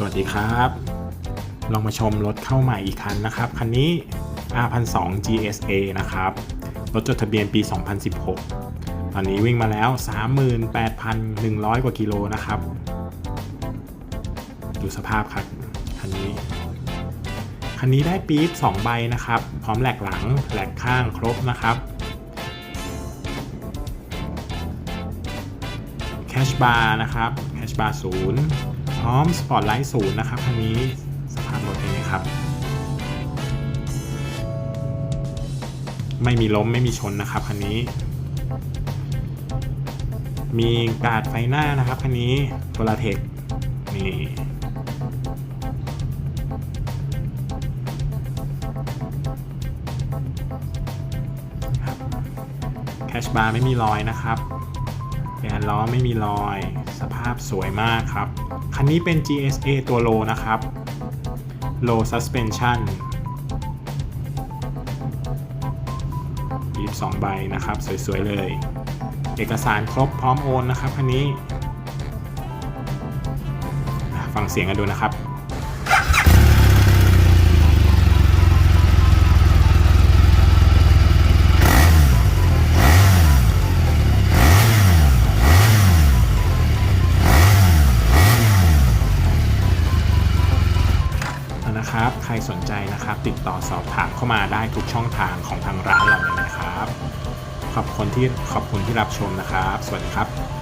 สวัสดีครับ ลองมาชมรถเข้าใหม่อีกคันนะครับ คันนี้ R1002 GSA นะครับ รถจดทะเบียนปี 2016 ตอนนี้วิ่งมาแล้ว 38,100 กว่ากิโลนะครับ ดูสภาพครับคันนี้ คันนี้ได้ปี๊บ2ใบนะครับ พร้อมแหลกหลังแหลกข้างครบนะครับแคชบาร์นะครับแคชบาร์ศูนย์ พร้อมสปอตไลท์ศูนย์นะครับคันนี้สภาพรถเป็นไงครับ ไม่มีล้มไม่มีชนนะครับคันนี้ มีกาดไฟหน้านะครับคันนี้โทรเทคนี่แคชบาร์ไม่มีรอยนะครับ แกนล้อไม่มีรอย สภาพสวยมากครับ คันนี้เป็น GSA ตัวโลนะครับ low suspension 22ใบนะครับ สวยๆเลย เอกสารครบพร้อมโอนนะครับคันนี้ ฟังเสียงกันดูนะครับ นะครับ ใครสนใจนะครับ ติดต่อสอบถามเข้ามาได้ทุกช่องทางของทางร้านเราเลยนะครับ ขอบคุณที่ขอบคุณที่รับชมนะครับ สวัสดีครับ